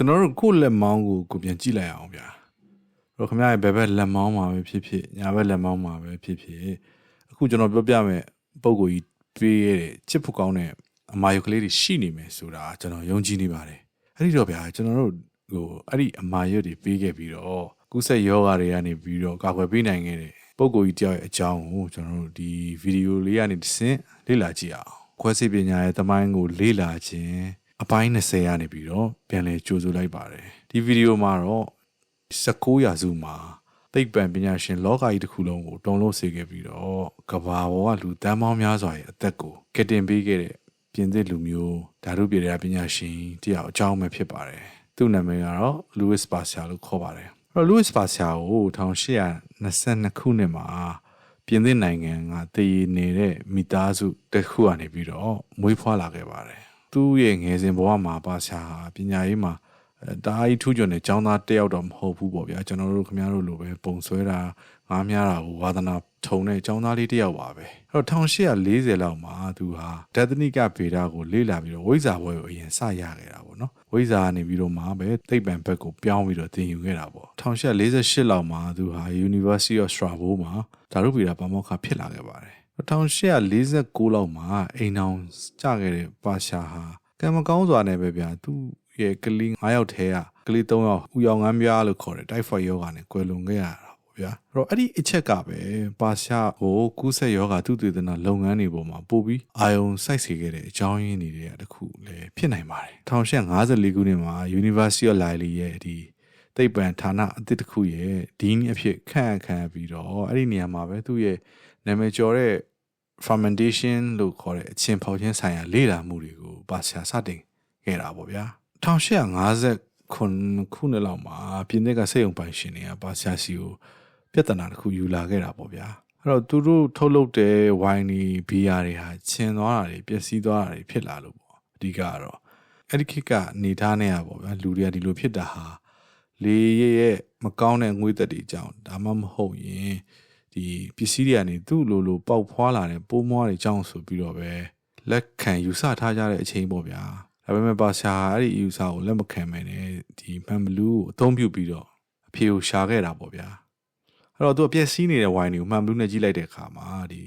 ကျွန်တော်တို့ကိုယ့်လက်မောင်းကိုကိုပြန်ကြည့်လိုက်အောင်ဗျာတော့ခင်ဗျားရဲ့ဘယ်ဘက်လက်မောင်းမှာပဲဖြစ်ဖြစ်ညာဘက်လက်မောင်းမှာပဲဖြစ်ဖြစ်အခုကျွန်တော်ပြောပြမယ်ပုံကိုကြီးပေးရတဲ့ချစ်ဖို့ကောင်းတဲ့အမာယုကလေးတွေရှိနေမယ်ဆိုတာကျွန်တော်ယုံကြည်နေပါတယ်အဲ့ဒီတော့ဗျာကျွန်တော်တို့ဟိုအဲ့ဒီအမာယုတွေပေးခဲ့ပြီးတော့ကုဆက်ယောဂတွေကနေပြီးတော့ကာကွယ်ပေးနိုင်ခဲ့တဲ့ပုံကိုကြီးတယောက်ရဲ့အကြောင်းကိုကျွန်တော်တို့ဒီဗီဒီယိုလေးကနေတစ်ဆင့်လေ့လာကြည့်အောင်ခွဲစိတ်ပညာရဲ့တမိုင်းကိုလေ့လာခြင်း အပိုင်း20ရာနေပြီးတော့ပြန်လည်ကြိုးဆိုလိုက်ပါတယ်ဒီဗီဒီယိုမှာတော့19ရာစုမှာသိပ္ပံပညာရှင်လောကကြီးတစ်ခုလုံးကိုတုံလို့စေခဲ့ပြီးတော့ကဘာပေါ်ကလူတန်းပေါင်းများစွာရဲ့အသက်ကိုကယ်တင်ပေးခဲ့တဲ့ပြင်သစ်လူမျိုးဓာတုပြည်ရာပညာရှင်တယောက်အကြောင်းပဲဖြစ်ပါတယ်သူ့နာမည်ကတော့ Louis Pasteur လို့ခေါ်ပါတယ်အဲ့တော့ Louis Pasteur ကို1822ခုနှစ်မှာပြင်သစ်နိုင်ငံကတည်ရနေတဲ့မိသားစုတစ်ခုကနေပြီးတော့မွေးဖွားလာခဲ့ပါတယ် သူ့ရဲ့ငယ်စဉ်ဘဝမှာပါရှာဟာပညာရေးမှာအဲတာအီထူးကျွန်းတဲ့ចောင်းသားတယောက်တော့မဟုတ်ဘူးပေါ့ဗျာကျွန်တော်တို့ခင်ဗျားတို့လိုပဲပုံဆွဲတာငားများတာကိုဝါသနာထုံတဲ့ចောင်းသားလေးတယောက်ပါပဲအဲ့တော့1840လောက်မှာသူဟာဒသနိကဗေဒကိုလေ့လာပြီးတော့ဝိဇ္ဇာဘွဲကိုအရင်စရခဲ့တာပေါ့နော်ဝိဇ္ဇာကနေပြီးတော့မှပဲသိပ္ပံဘက်ကိုပြောင်းပြီးတော့သင်ယူခဲ့တာပေါ့1848လောက်မှာသူဟာ University of Strasbourg မှာဓာတုဗေဒပါမောက္ခဖြစ်လာခဲ့ပါတယ် 1849လောက်မှာအိမ်အောင်ကြခဲ့တဲ့ပါရှာဟာကံမကောင်းစွာနဲ့ပဲဗျာသူ့ရဲ့ကလေး9ယောက်ထဲကကလေး3ယောက်ဥယောင်ငန်းပြားလို့ခေါ်တယ်တိုက်ဖိုက်ယောဂါနဲ့ကွယ်လွန်ခဲ့ရတာပေါ့ဗျာအဲ့တော့အဲ့ဒီအချက်ကပဲပါရှာကိုကူးဆက်ယောဂါသူတည်တနာလုပ်ငန်းတွေပေါ်မှာပို့ပြီးအာယုံစိုက်စေခဲ့တဲ့အကြောင်းရင်းတွေတခုလည်းဖြစ်နိုင်ပါတယ်1854ခုနှစ်မှာ University of Lille ရဲ့ဒီသိပ္ပံဌာနအသစ်တစ်ခုရဲ့ဒီနည်းအဖြစ်ခန့်အပ်ခံရပြီးတော့အဲ့ဒီနေရာမှာပဲသူ့ရဲ့နာမည်ကျော်တဲ့ fermentation လို့ခေါ်တဲ့အချင်းဖောက်ခြင်းဆိုင်ရာလေ့လာမှုတွေကိုပါရှာစတင်ခဲ့တာပေါ့ဗျာ1850ခုခုနှစ်လောက်မှာပြင်သစ်ကစိတ်ုံပိုင်ရှင်တွေကပါရှာစီကိုပြဿနာတစ်ခုယူလာခဲ့တာပေါ့ဗျာအဲ့တော့သူတို့ထုတ်လုပ်တဲ့ဝိုင်းဒီဘီယာတွေဟာချင်းသွားတာတွေပျက်စီးသွားတာတွေဖြစ်လာလို့ပေါ့အဓိကကတော့အဲ့ဒီခေတ်ကနေထားနေရပေါ့ဗျာလူတွေကဒီလိုဖြစ်တာဟာလေရဲ့ရဲ့မကောင်းတဲ့ငွေသက်တွေကြောင့်ဒါမှမဟုတ်ရင် ဒီပစ္စည်းတွေကနေသူ့လိုလိုပေါက်ဖွာလာတဲ့ပိုးမွားတွေကြောင့်ဆိုပြီးတော့ပဲလက်ခံယူဆထားကြတဲ့အချိန်ပေါ့ဗျာဒါပေမဲ့ပါရှာအဲ့ဒီယူဆကိုလက်မခံမဲနဲ့ဒီမန်ဘလူးကိုအသုံးပြုပြီးတော့အဖေကိုရှာခဲ့တာပေါ့ဗျာအဲ့တော့သူအပြက်စီးနေတဲ့ဝိုင်းတွေကိုမှန်ဘလူးနဲ့ကြည့်လိုက်တဲ့အခါမှာဒီ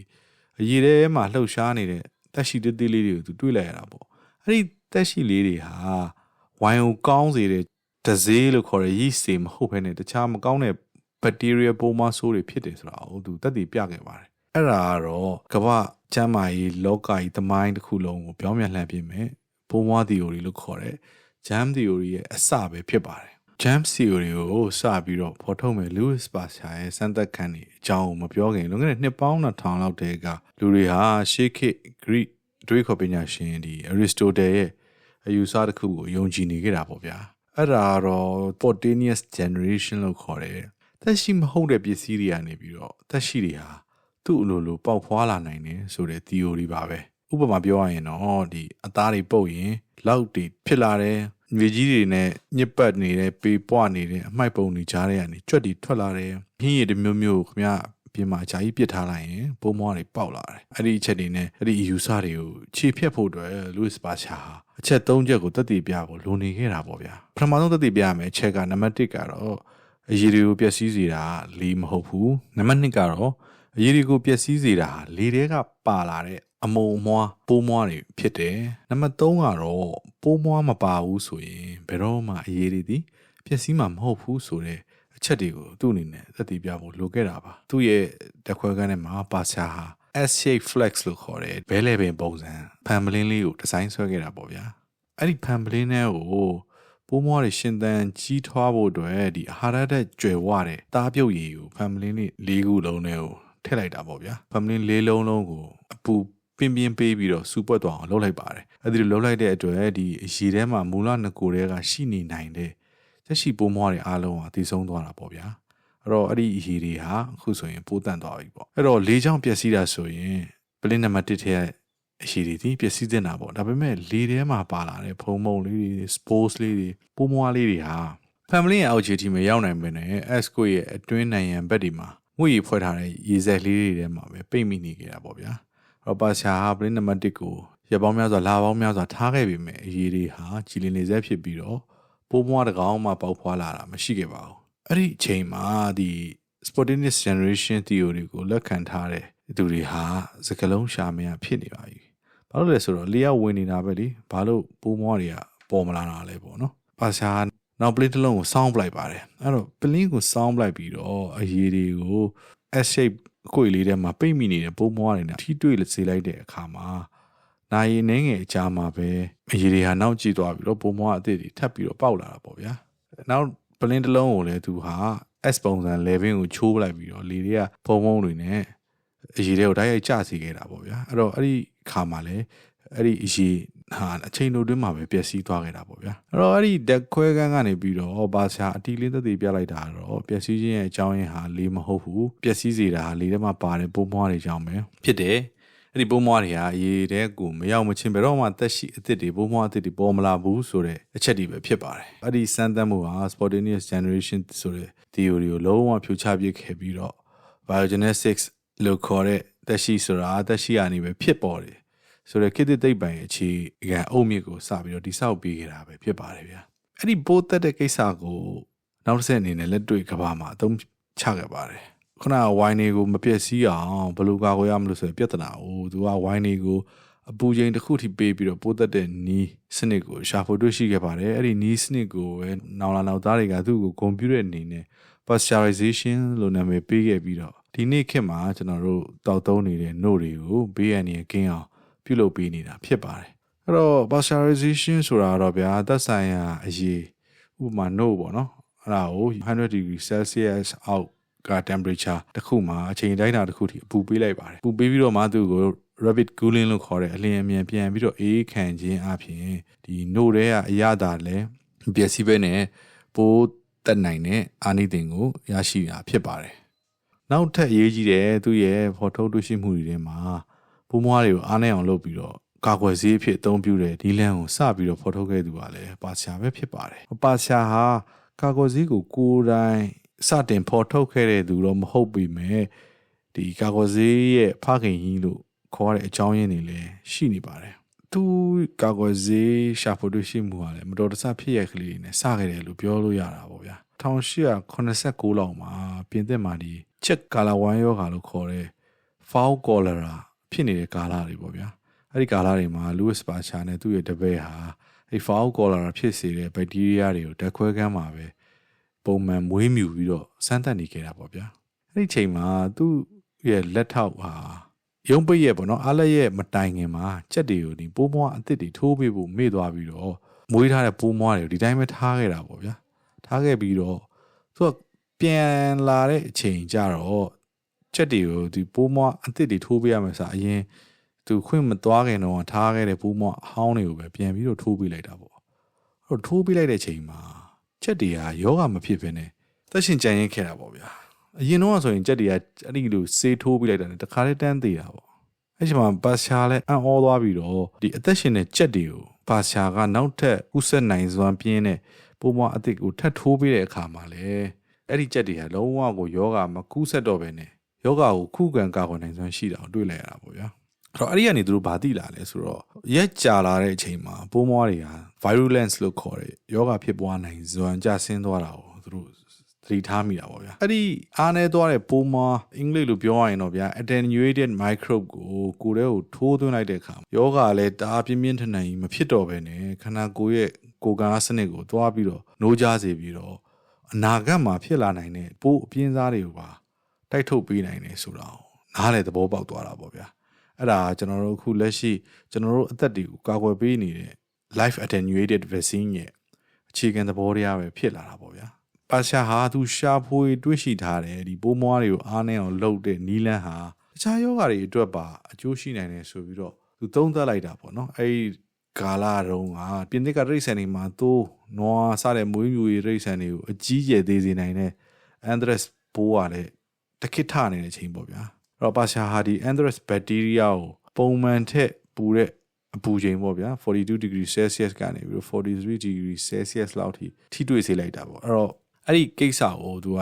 အရေထဲမှာလှုပ်ရှားနေတဲ့တက်ရှိသေးသေးလေးတွေကိုသူတွေ့လိုက်ရတာပေါ့အဲ့ဒီတက်ရှိလေးတွေဟာဝိုင်းကိုကောင်းစေတဲ့ဒဇေးလို့ခေါ်တဲ့ yeast တွေမဟုတ်ဘဲနဲ့တခြားမကောင်းတဲ့ ဘက်တီးရီးယားပိုးမဆိုးတွေဖြစ်တယ်ဆိုတာကိုသူတက်တည်ပြခဲ့ပါတယ်အဲ့ဒါကတော့ကမ္ဘာကျမ်းမာရေးလောကကြီးသမိုင်းတစ်ခုလုံးကိုပြောင်းပြန်လှန်ပြမယ်ပိုးမွား theory လို့ခေါ်တဲ့ jam theory ရဲ့အစပဲဖြစ်ပါတယ် jam theory ကိုစပြီးတော့ဖော်ထုတ်မယ် Louis Pasteur ရဲ့စမ်းသပ်ခန်းတွေအကြောင်းကိုမပြောခင်လွန်ခဲ့တဲ့နှစ်ပေါင်း2000လောက်တည်းကလူတွေဟာရှေးခေတ် Greek တွေးခေါ်ပညာရှင်ဒီ Aristotle ရဲ့အယူဆတစ်ခုကိုယုံကြည်နေကြတာပေါ့ဗျာအဲ့ဒါတော့ spontaneous generation လို့ခေါ်တယ် သက်ရှိမဟုတ်တဲ့ပစ္စည်းတွေကနေပြီးတော့သက်ရှိတွေဟာသူ့အလိုလိုပေါက်ဖွာလာနိုင်တယ်ဆိုတဲ့ theory ပါပဲဥပမာပြောရရင်တော့ဒီအသားတွေပုတ်ရင်လောက်တွေဖြစ်လာတယ်မြေကြီးတွေနဲ့ညစ်ပတ်နေတဲ့ပေပွားနေတဲ့အမိုက်ပုံတွေကြားထဲကနေကြွက်တွေထွက်လာတယ်ဟင်းရည်တစ်မျိုးမျိုးခင်ဗျာပြင်မှာဂျာကြီးပစ်ထားလိုက်ရင်ပိုးမွားတွေပေါက်လာတယ်အဲ့ဒီအချက်တွေနဲ့အဲ့ဒီအယူဆတွေကိုခြေဖြတ်ဖို့အတွက် Louis Pasteur ဟာအချက်၃ချက်ကိုတက်တည်ပြဖို့လိုနေခဲ့တာပေါ့ဗျာပထမဆုံးတက်တည်ပြရမယ်အချက်ကနံပါတ်1ကတော့ အရည်တွေကိုပျက်စီးစေတာလေမဟုတ်ဘူးနံပါတ်2ကတော့အရည်တွေကိုပျက်စီးစေတာလေထဲကပါလာတဲ့အမုံမွားပိုးမွားတွေဖြစ်တယ်နံပါတ်3ကတော့ပိုးမွားမပါဘူးဆိုရင်ဘယ်တော့မှအရည်တွေဒီပျက်စီးမှာမဟုတ်ဘူးဆိုတဲ့အချက်တွေကိုသူ့အနေနဲ့သက်တည်ပြဖို့လိုခဲ့တာပါသူ့ရဲ့တက်ခွဲကန်းထဲမှာပါရှာဟာ S shape flex လို့ခေါ်တဲ့ဘဲလေပင်ပုံစံဖန်ပလင်းလေးကိုဒီဇိုင်းဆွဲခဲ့တာပေါ့ဗျာအဲ့ဒီဖန်ပလင်းထဲကို ပိုးမွားတွေရှင်သန်ကြီးထွားဖို့အတွက်ဒီအာဟာရတဲ့ကျွယ်ဝတဲ့တားပြုတ်ရည်ကိုဖန်ပလင်းလေး၄ခုလုံးနဲ့ကိုထည့်လိုက်တာပေါ့ဗျာဖန်ပလင်း၄လုံးလုံးကိုအပူပင်းပြင်းပေးပြီးတော့စူပွက်သွားအောင်လုပ်လိုက်ပါတယ်အဲ့ဒီလိုလုပ်လိုက်တဲ့အတွက်ဒီရေထဲမှာမူလငကိုတွေကရှိနေနိုင်တဲ့သက်ရှိပိုးမွားတွေအားလုံးဟာတည်ဆုံးသွားတာပေါ့ဗျာအဲ့တော့အဲ့ဒီရေတွေဟာအခုဆိုရင်ပိုးတန့်သွားပြီပေါ့အဲ့တော့လေချောင်းပျက်စီးတာဆိုရင်ပလင်းနံပါတ်1ထဲ အရှိတွေဒီပျက်စီးတင်တာပေါ့ဒါပေမဲ့လေထဲမှာပါလာတဲ့ဖုံမုံလေးတွေ sports လေးတွေပိုးမွားလေးတွေဟာ family ရဲ့အောက်ခြေထိမရောက်နိုင်ဘဲနဲ့ S ကိုရဲ့အတွင်းနိုင်ရန်ဘက်ဒီမှာငွေရဖွဲ့ထားတဲ့ရေစက်လေးတွေထဲမှာပဲပိတ်မိနေကြတာပေါ့ဗျာရောပါရှာဟာပလင်းနံပါတ်1ကိုရပောင်းများစွာလာပေါင်းများစွာထားခဲ့ပြီမဲ့အရေးတွေဟာကြည်လင်နေစေဖြစ်ပြီးတော့ပိုးမွားတစ်ကောင်မှပေါက်ဖွာလာတာမရှိခဲ့ပါဘူးအဲ့ဒီအချိန်မှာဒီ spontaneous generation theory ကိုလက်ခံထားတဲ့သူတွေဟာစကလုံးရှာမရဖြစ်နေပါပြီ ဘာလို့လဲဆိုတော့လေယာဝင်နေတာပဲလေဘာလို့ပိုးမွားတွေကပေါ်မလာတာလဲပေါ့နော်ပါရှာနောက်ပလင်းတစ်လုံးကိုစောင်းပလိုက်ပါတယ်အဲ့တော့ပလင်းကိုစောင်းပလိုက်ပြီးတော့အရေးတွေကို S shape အကွေလေးထဲမှာပိတ်မိနေတဲ့ပိုးမွားတွေနဲ့ထိတွေ့စေလိုက်တဲ့အခါမှာနိုင်ရင်နှင်းငယ်အကြားမှာပဲအရေးတွေဟာနောက်ကျသွားပြီးတော့ပိုးမွားအသစ်တွေထပ်ပြီးတော့ပေါက်လာတာပေါ့ဗျာနောက်ပလင်းတစ်လုံးကိုလည်းသူဟာ S ပုံစံ level ကိုချိုးပလိုက်ပြီးတော့လေတွေကဖုံဖုံတွေနဲ့အရေးတွေကိုတိုက်ရိုက်ကျစီခဲ့တာပေါ့ဗျာအဲ့တော့အဲ့ဒီ ခါမှာလည်းအဲ့ဒီအရေးဟာအချိန်တို့တွင်းမှာပဲပျက်စီးသွားခဲ့တာပေါ့ဗျာအဲ့တော့အဲ့ဒီတက်ခွဲကန်းကနေပြီးတော့ဘာရှာအတီလင်းသက်သေပြလိုက်တာတော့ပျက်စီးခြင်းရဲ့အကြောင်းရင်းဟာလေမဟုတ်ဘူးပျက်စီးစေတာဟာလေထဲမှာပါတယ်ပုံမွားတွေကြောင့်ပဲဖြစ်တယ်အဲ့ဒီပုံမွားတွေဟာအေးတဲ့ကိုမရောက်မချင်းဘယ်တော့မှတက်ရှိအစ်စ်တွေပုံမွားအစ်စ်တွေပေါ်မလာဘူးဆိုတဲ့အချက်ဒီပဲဖြစ်ပါတယ်အဲ့ဒီစမ်းသပ်မှုဟာ spontaneous generation ဆိုတဲ့ theory ကိုလုံးဝဖြိုချပစ်ခဲ့ပြီးတော့ biogenetics လို့ခေါ်တဲ့ တက်ရှိဆိုတာတက်ရှိကနေပဲဖြစ်ပေါ်တယ်ဆိုတော့ခေတ်သစ်သိပ္ပံရဲ့အခြေခံအုတ်မြစ်ကိုစပြီးတော့တိဆောက်ပေးခဲ့တာပဲဖြစ်ပါတယ်ဗျာအဲ့ဒီပိုးသက်တဲ့ကိစ္စကိုနောက်တစ်ဆက်အနေနဲ့လက်တွေ့ကဘာမှာအသုံးချခဲ့ပါတယ်ခုနကဝိုင်းတွေကိုမပြည့်စည်အောင်ဘယ်လိုကာကွယ်ရမလို့ဆိုရင်ပြဿနာကိုသူကဝိုင်းတွေကိုအပူချိန်တစ်ခုထိပေးပြီးတော့ပိုးသက်တဲ့နီးစနစ်ကိုရှာဖွေတွေ့ရှိခဲ့ပါတယ်အဲ့ဒီနီးစနစ်ကိုပဲနောင်လာနောက်သားတွေကသူ့ကိုကွန်ပျူတာအနေနဲ့ pasteurization လို့နာမည်ပေးခဲ့ပြီးတော့ ဒီနေ့ခေတ်မှာကျွန်တော်တို့တောက်သုံးနေတဲ့ note တွေကိုဘေးရန်နေကင်းအောင်ပြုလုပ်ပေးနေတာဖြစ်ပါတယ်အဲ့တော့ pasteurization ဆိုတာတော့ဗျာသက်ဆိုင်ရာအရေးဥပမာ note ပေါ့နော်အဲ့ဒါကို100 degree celsius အောက်က temperature တစ်ခုမှာအချိန်တိုင်းတာတစ်ခုထိအပူပေးလိုက်ပါတယ်ပူပေးပြီးတော့မှသူ့ကို rapid cooling လို့ခေါ်တဲ့အလင်းအမြန်ပြန်ပြီးတော့အေးခံခြင်းအပြင်ဒီ note တွေကအရသာလည်းပျက်စီးပဲနဲ့ပိုးတက်နိုင်တဲ့အာနိသင်ကိုရရှိတာဖြစ်ပါတယ် နောက်ထပ်အရေးကြီးတဲ့သူ့ရဲ့ဖော်ထုတ်တွေ့ရှိမှုတွေထဲမှာပိုးမွားတွေကိုအားနိုင်အောင်လုပ်ပြီးတော့ကာကွယ်ဆေးအဖြစ်အသုံးပြုတဲ့ဒီလန်ကိုစပြီးတော့ဖော်ထုတ်ခဲ့သူကလည်းပါရှာပဲဖြစ်ပါတယ်။ပါရှာဟာကာကွယ်ဆေးကိုကိုယ်တိုင်စတင်ဖော်ထုတ်ခဲ့တဲ့သူတော့မဟုတ်ပေမဲ့ဒီကာကွယ်ဆေးရဲ့ဖခင်ကြီးလို့ခေါ်ရတဲ့အကြောင်းရင်းတွေလည်းရှိနေပါတယ်။သူကာကွယ်ဆေးရှာဖွေတွေ့ရှိမှုကလည်းမတော်တဆဖြစ်ရကလေးတွေနဲ့စခဲ့တယ်လို့ပြောလို့ရတာပေါ့ဗျာ။1889လောက်မှာပြင်သစ်မှာဒီ ချက်ကာလာဝမ်ယောဂါလို့ခေါ်တဲ့ foul cholera ဖြစ်နေတဲ့ကာလတွေပေါ့ဗျာအဲ့ဒီကာလတွေမှာ Louis Pasteur နဲ့သူ့ရဲ့တပည့်ဟာအဲ့ foul cholera ဖြစ်စေတဲ့ဘက်တီးရီးယားတွေကိုဓာတ်ခွဲခန်းမှာပဲပုံမှန်မွေးမြူပြီးတော့စမ်းသပ်နေခဲ့တာပေါ့ဗျာအဲ့ဒီချိန်မှာသူ့ရဲ့လက်ထောက်ဟာရုံးပိတ်ရဲ့ပေါ့နော်အားလက်ရဲ့မတိုင်ခင်မှာကြက်တွေကိုဒီပိုးမွားအစ်စ်တွေထိုးပေးဖို့မေ့သွားပြီးတော့မွေးထားတဲ့ပိုးမွားတွေကိုဒီတိုင်းပဲထားခဲ့တာပေါ့ဗျာထားခဲ့ပြီးတော့သူက ပြန်လာတဲ့အချိန်ကျတော့ချက်တွေကိုဒီပိုးမွားအစ်စ်တွေထိုးပေးရမယ်ဆိုအရင်သူခွင့်မသွားခင်တော့ထားခဲ့တဲ့ပိုးမွားအဟောင်းတွေကိုပဲပြန်ပြီးတော့ထိုးပေးလိုက်တာပေါ့အဲ့တော့ထိုးပေးလိုက်တဲ့အချိန်မှာချက်တွေကယောဂမဖြစ်ဘဲနဲ့သက်ရှင်ကြံရင်ခဲ့တာပေါ့ဗျာအရင်တော့ဆိုရင်ချက်တွေကအဲ့ဒီလိုစေးထိုးပေးလိုက်တာနဲ့တခါလေးတန်းသေးတာပေါ့အဲ့ချိန်မှာပါရှာလဲအံ့ဩသွားပြီးတော့ဒီအသက်ရှင်တဲ့ချက်တွေကိုပါရှာကနောက်ထပ်ဥဆက်နိုင်စွမ်းပြင်းတဲ့ပိုးမွားအစ်စ်ကိုထပ်ထိုးပေးတဲ့အခါမှာလေ အဲ့ဒီချက်တွေဟာလုံးဝကိုယောဂမကူးဆက်တော့ပဲနဲ့ယောဂကိုခုခံကာကွယ်နိုင်စွမ်းရှိတာကိုတွေ့လိုက်ရတာပေါ့ဗျာအဲ့တော့အဲ့ဒီကနေသူတို့ဘာသိလာလဲဆိုတော့ရက်ကြာလာတဲ့အချိန်မှာပိုးမွားတွေဟာ virulence လို့ခေါ်တဲ့ယောဂဖြစ်ပွားနိုင်စွမ်းကျဆင်းသွားတာကိုသူတို့သတိထားမိတာပေါ့ဗျာအဲ့ဒီအားနေသွားတဲ့ပိုးမွားအင်္ဂလိပ်လိုပြောရရင်တော့ဗျာ attenuated microbe ကိုကိုယ်ထဲကိုထိုးသွင်းလိုက်တဲ့အခါယောဂလည်းတအားပြင်းပြင်းထန်ထန်ကြီးမဖြစ်တော့ဘဲနဲ့ခန္ဓာကိုယ်ရဲ့ကိုယ်ကားစနစ်ကိုသွားပြီးတော့နှိုးကြစေပြီးတော့ အနာဂတ်မှာဖြစ်လာနိုင်တဲ့ပိုးအပြင်းစားတွေကိုပါတိုက်ထုတ်ပေးနိုင်တယ်ဆိုတော့နားလေသဘောပေါက်သွားတာပေါ့ဗျာအဲ့ဒါကျွန်တော်တို့အခုလက်ရှိကျွန်တော်တို့အသက်တွေကိုကာကွယ်ပေးနေတဲ့ life attenuated vaccine ရဲ့အခြေခံသဘောတရားပဲဖြစ်လာတာပေါ့ဗျာပါရှာဟာသူရှာဖွေတွေ့ရှိထားတယ်ဒီပိုးမွားတွေကိုအားနေအောင်လုပ်တဲ့နီလန်းဟာတခြားယောဂါတွေအတွက်ပါအကျိုးရှိနိုင်တယ်ဆိုပြီးတော့သူသုံးသပ်လိုက်တာပေါ့နော်အဲ့ဒီ ကာလာတုန်းကပြင်သစ်ကရိတ်ဆန်တွေမှာသိုးနွားစတဲ့မွေးမြူရေးရိတ်ဆန်တွေကိုအကြီးကျယ်သေးစေနိုင်တဲ့အန်ဒရက်စ်ပိုးကလည်းတခိထနေတဲ့အချိန်ပေါ့ဗျာအဲ့တော့ပါရှာဟာဒီအန်ဒရက်စ်ဘက်တီးရီးယားကိုပုံမှန်ထက်ပူတဲ့အပူချိန်ပေါ့ဗျာ42 degree celsius ကနေပြီးတော့43 degree celsius လောက်ထိထိတွေ့စေလိုက်တာပေါ့အဲ့တော့အဲ့ဒီကိစ္စကိုသူက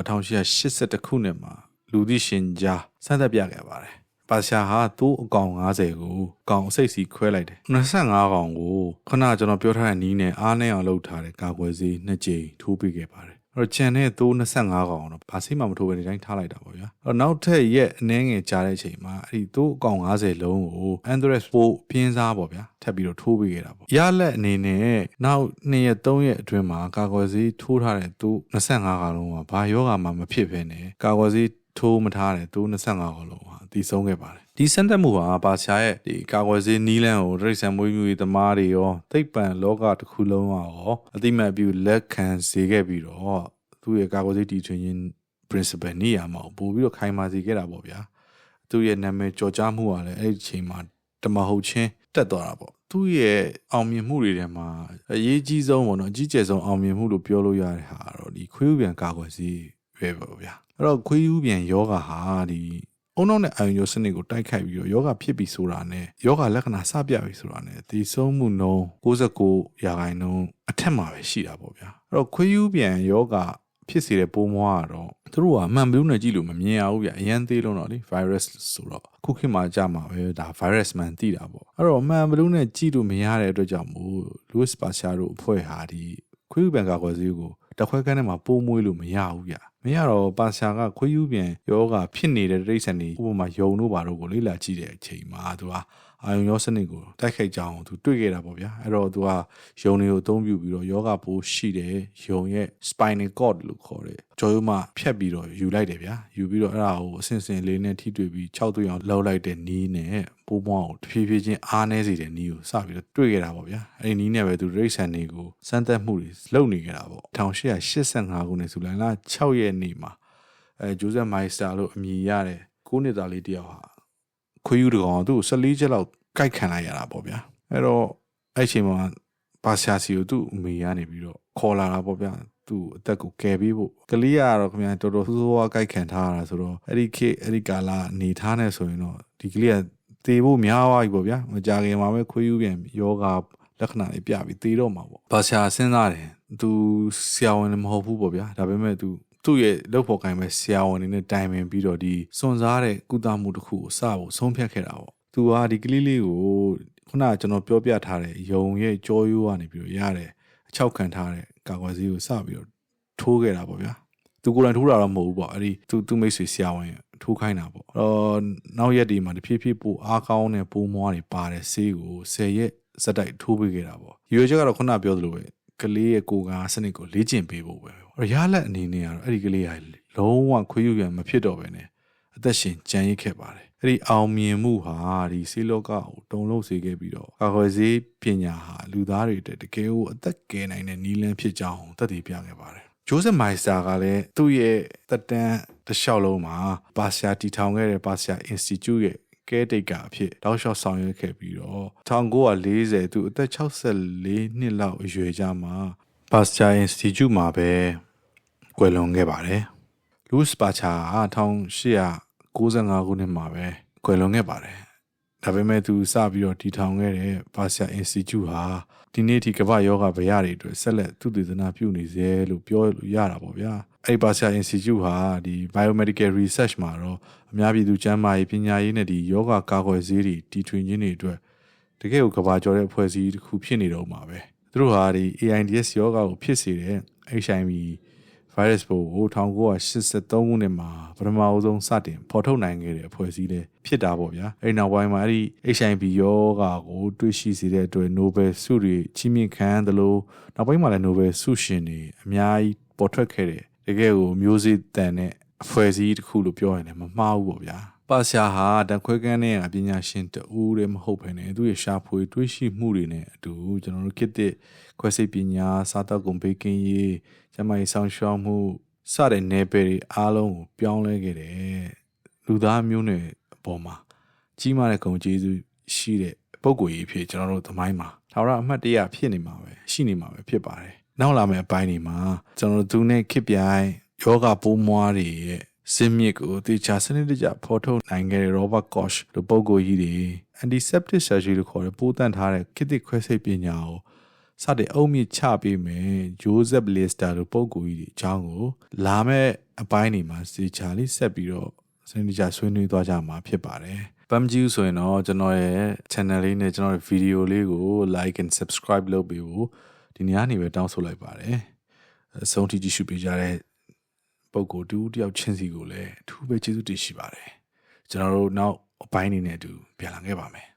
1882ခုနှစ်မှာလူသိရှင်ကြားစမ်းသပ်ပြခဲ့ပါတယ် ပါရှာဟာသူ့အကောင်90ကိုကောင်အစိတ်စီခွဲလိုက်တယ်25ကောင်ကိုခုနကကျွန်တော်ပြောထားတဲ့နီးနဲ့အားနဲ့အောင်လုပ်ထားတဲ့ကာကွယ်ဆေးနှစ်ကြိမ်ထိုးပေးခဲ့ပါတယ်အဲ့တော့ချန်တဲ့သိုး25ကောင်တော့ဘာစိတ်မှမထိုးဘဲဒီတိုင်းထားလိုက်တာပေါ့ဗျာအဲ့တော့နောက်ထပ်ရက်အနည်းငယ်ကြာတဲ့အချိန်မှာအဲ့ဒီသိုးအကောင်90လုံးကို Andres ပို့ပြင်းစားပေါ့ဗျာထပ်ပြီးတော့ထိုးပေးခဲ့တာပေါ့ရလက်အနေနဲ့နောက်2ရက်3ရက်အတွင်းမှာကာကွယ်ဆေးထိုးထားတဲ့သိုး25ကောင်လုံးကဘာယောဂါမှမဖြစ်ဘဲနဲ့ကာကွယ်ဆေးထိုးမထားတဲ့သိုး25ကောင်လုံးဟာ တည်ဆုံးခဲ့ပါတယ်ဒီစံတက်မှုဟာပါရှာရဲ့ဒီကာကွယ်ဆေးနီးလန်းကိုဒရိတ်ဆန်မွေးမြူရေးသမားတွေရောသိပ္ပံလောကတစ်ခုလုံးကရောအတိမတ်ပြုလက်ခံစေခဲ့ပြီးတော့သူ့ရဲ့ကာကွယ်ဆေးတီထွင်ခြင်း principle နေရာမှာပို့ပြီးတော့ခိုင်မာစေခဲ့တာပေါ့ဗျာသူ့ရဲ့နာမည်ကြော်ကြားမှုကလည်းအဲ့ဒီအချိန်မှာတမဟုတ်ချင်းတက်သွားတာပေါ့သူ့ရဲ့အောင်မြင်မှုတွေထဲမှာအရေးကြီးဆုံးပေါ့နော်အကြီးကျယ်ဆုံးအောင်မြင်မှုလို့ပြောလို့ရတဲ့ဟာတော့ဒီခွေးဥပြန်ကာကွယ်ဆေးပဲပေါ့ဗျာအဲ့တော့ခွေးဥပြန်ယောဂဟာဒီအုံ နောက်နဲ့အာယုံရောစနစ်ကိုတိုက်ခိုက်ပြီးတော့ယောဂဖြစ်ပြီးဆိုတာနဲ့ယောဂလက္ခဏာစပြပြီးဆိုတာနဲ့ဒီဆုံးမှုနှုန်း69ရာခိုင်နှုန်းအထက်မှာပဲရှိတာပေါ့ဗျာအဲ့တော့ခွေးဥပြန်ယောဂဖြစ်စေတဲ့ပိုးမွားကတော့သူတို့ကအမှန်ဘလူးနဲ့ကြည့်လို့မမြင်ရဘူးဗျအရန်သေးလုံးတော့လေ virus ဆိုတော့ခုခေတ်မှာကြာမှာပဲဒါ virus မှန်သိတာပေါ့အဲ့တော့အမှန်ဘလူးနဲ့ကြည့်လို့မရတဲ့အတွက်ကြောင့်မို့ Louis Pasteur တို့အဖွဲ့ဟာဒီခွေးဥပြန်ကာကွယ်ဆေးကိုတခွဲကန်းထဲမှာပိုးမွေးလို့မရဘူးဗျ မရတော့ပါရှာကခွေးယူပြန်ယောဂဖြစ်နေတဲ့တိရစ္ဆာန်တွေဥပမာယုံတို့ဘာတို့ကိုလေ့လာကြည့်တဲ့အချိန်မှာသူကအာယုံရောစနစ်ကိုတိုက်ခိုက်ကြအောင်သူတွေ့ခဲ့တာပေါ့ဗျာအဲ့တော့သူကယုံတွေကိုအသုံးပြုပြီးတော့ယောဂပိုးရှိတယ်ယုံရဲ့ spinal cord လို့ခေါ်တယ်ကြော်ရုံးမှဖြတ်ပြီးတော့ယူလိုက်တယ်ဗျာယူပြီးတော့အဲ့ဒါကိုအစင်စင်လေးနဲ့ထိတွေ့ပြီး6သွေးအောင်လှုပ်လိုက်တဲ့နီးနဲ့ပိုးမွားကိုတဖြည်းဖြည်းချင်းအားနည်းစေတဲ့နီးကိုစပြီးတော့တွေ့ခဲ့တာပေါ့ဗျာအဲ့ဒီနီးနဲ့ပဲသူရိတ်ဆန်တွေကိုစမ်းသပ်မှုတွေလုပ်နေခဲ့တာပေါ့1885ခုနှစ်ဇူလိုင်လ6ရက်နေ့မှာအဲဂျိုးဇက်မိုက်စတာလို့အမည်ရတဲ့ကိုးနှစ်သားလေးတယောက်ဟာခွေးယူတကောင်သူ့14ချက်လောက်ကြိုက်ခံလိုက်ရတာပေါ့ဗျာအဲ့တော့အဲ့ချိန်မှာပါရှာစီကိုသူ့အမေကနေပြီးတော့ခေါ်လာတာပေါ့ဗျာသူ့အသက်ကိုကယ်ပေးဖို့ကလေးကတော့ခင်ဗျာတော်တော်ဆိုးဆိုးဝါးကြိုက်ခံထားရတာဆိုတော့အဲ့ဒီခေတ်အဲ့ဒီကာလအနေထားနဲ့ဆိုရင်တော့ဒီကလေးကသေဖို့များသွားပြီပေါ့ဗျာမကြခင်မှာပဲခွေးယူပြန်ယောဂလက္ခဏာတွေပြပြီးသေတော့မှာပေါ့ဘာရှာစဉ်းစားတယ်သူဆရာဝန်လည်းမဟုတ်ဘူးပေါ့ဗျာဒါပေမဲ့သူ သူ့ရဲ့လုပ်ဖို့ကိုင်းမဲ့ဆရာဝန်တွေနဲ့တိုင်ပင်ပြီးတော့ဒီစွန်စားတဲ့ကုသမှုတစ်ခုကိုစဖို့ဆုံးဖြတ်ခဲ့တာပေါ့သူကဒီကလေးလေးကိုခုနကကျွန်တော်ပြောပြထားတဲ့ယုံရဲ့ကြောရိုးကနေပြီးတော့ရတယ်အချောက်ခံထားတဲ့ကာကွယ်ဆေးကိုစပြီးတော့ထိုးခဲ့တာပေါ့ဗျာသူကိုယ်တိုင်ထိုးတာတော့မဟုတ်ဘူးပေါ့အဲ့ဒီသူသူမိတ်ဆွေဆရာဝန်ထိုးခိုင်းတာပေါ့အဲ့တော့နောက်ရက်ဒီမှာတဖြည်းဖြည်းပိုအားကောင်းတဲ့ပိုးမွားတွေပါတယ်ဆေးကို10ရက်စက်တိုက်ထိုးပေးခဲ့တာပေါ့ရွေချက်ကတော့ခုနပြောသလိုပဲကလေးရဲ့ကိုယ်ကစနစ်ကိုလေ့ကျင့်ပေးဖို့ပဲအဲ့ ရလက်အနေနဲ့ကတော့အဲ့ဒီကလေးကလုံးဝခွေးယူရမဖြစ်တော့ပဲねအသက်ရှင်ကြံရစ်ခဲ့ပါတယ်အဲ့ဒီအောင်မြင်မှုဟာဒီဆေးလောကကိုတုံလို့စေခဲ့ပြီးတော့ကာကွယ်ဆေးပညာဟာလူသားတွေအတွက်တကယ်ကိုအသက်ကယ်နိုင်တဲ့နည်းလမ်းဖြစ်ကြောင်းသက်သေပြခဲ့ပါတယ်ဂျိုးဆက်မိုင်စတာကလည်းသူ့ရဲ့တက်တန်းတစ်လျှောက်လုံးမှာပါရှာတီထောင်ခဲ့တဲ့ပါရှာ Institute ရဲ့ကဲတိတ်ကအဖြစ်တောက်လျှောက်ဆောင်ရွက်ခဲ့ပြီးတော့1940သူအသက်64နှစ်လောက်အရွယ်ကြမှာပါရှာ Institute မှာပဲ ကွယ်လွန်ခဲ့ပါတယ်လူးစပါချာ1895ခုနှစ်မှာပဲကွယ်လွန်ခဲ့ပါတယ်ဒါပေမဲ့သူစပြီးတော့တည်ထောင်ခဲ့တဲ့ပါရှာ Institute ဟာဒီနေ့ဒီကမ္ဘာယောဂဗျာတွေအတွက်ဆက်လက်သူတည်သနာပြုနေစေလို့ပြောလို့ရတာပေါ့ဗျာအဲ့ပါရှာ Institute ဟာဒီ biomedical research မှာတော့အများပြည်သူကျန်းမာရေးပညာရေးနဲ့ဒီယောဂကာကွယ်ဆေးတွေတီထွင်ခြင်းတွေအတွက်တကယ်ကိုကမ္ဘာကျော်တဲ့အဖွဲ့အစည်းတစ်ခုဖြစ်နေတော့မှာပဲသူတို့ဟာဒီ AIDS ယောဂကိုဖြစ်စေတဲ့ HIV virus ပိုးကို1983ခုနှစ်မှာပထမအဆုံးစတင်ဖော်ထုတ်နိုင်ခဲ့တဲ့အဖွဲ့အစည်းလေးဖြစ်တာပေါ့ဗျာအဲဒီနောက်ပိုင်းမှာအဲ့ဒီ HIV ယောဂါကိုတွေ့ရှိစေတဲ့အတွက် Nobel ဆုတွေချီးမြှင့်ခံတယ်လို့နောက်ပိုင်းမှာလည်း Nobel ဆုရှင်တွေအများကြီးပေါ်ထွက်ခဲ့တယ်တကယ်ကိုမျိုးစေ့တန်တဲ့အဖွဲ့အစည်းတစ်ခုလို့ပြောရင်လည်းမမှားဘူးပေါ့ဗျာ ပါရှာဟာတခွဲကန်းနဲ့ပညာရှင်တူတည်းမဟုတ်ဘဲနဲ့သူ့ရဲ့ရှာဖွေတွေးရှိမှုတွေနဲ့အတူကျွန်တော်တို့ခေတ်သစ်ခွဲစိတ်ပညာစားတောက်ကုန်ဘေးကင်းရေးကျမကြီးဆောင်ရှောက်မှုစတဲ့နယ်ပယ်တွေအားလုံးကိုပြောင်းလဲခဲ့တယ်လူသားမျိုးနွယ်အပေါ်မှာကြီးမားတဲ့ဂုဏ်ကျေးဇူးရှိတဲ့ပုံကိုကြီးဖြစ်ကျွန်တော်တို့သမိုင်းမှာထာဝရအမှတ်တရဖြစ်နေမှာပဲရှိနေမှာပဲဖြစ်ပါတယ်နောက်လာမယ့်အပိုင်းတွေမှာကျွန်တော်တို့သူနဲ့ခစ်ပြိုင်ယောဂပိုးမွားတွေရဲ့ စင်မြစ်ကိုတေချာစနစ်တကျဖော်ထုတ်နိုင်ခဲ့တဲ့ Robert Koch လိုပုံကိုကြီးတွေ antiseptic surgery လို့ခေါ်တဲ့ပိုးတန့်ထားတဲ့ခေတ်သစ်ခွဲစိတ်ပညာကိုစတဲ့အုံမြင့်ချပေးမယ်ဂျိုးဇက်လစ်စတာလိုပုံကိုကြီးတွေအကြောင်းကိုလာမဲ့အပိုင်းတွေမှာစေချာလေးဆက်ပြီးတော့စနစ်တကျဆွေးနွေးသွားကြမှာဖြစ်ပါတယ်ပမ်ဂျူးဆိုရင်တော့ကျွန်တော်ရဲ့ channel လေးနဲ့ကျွန်တော်ရဲ့ video လေးကို like and subscribe လုပ်ပေးဖို့ဒီနေ့ကနေပဲတောင်းဆိုလိုက်ပါတယ်အဆုံးထိကြည့်ရှုပေးကြတဲ့ ပုံကိုတူတယောက်ချင်းစီကိုလည်းအထူးပဲကျေးဇူးတင်ရှိပါတယ်ကျွန်တော်တို့နောက်အပိုင်းအနေနဲ့အတူပြန်လာခဲ့ပါမယ်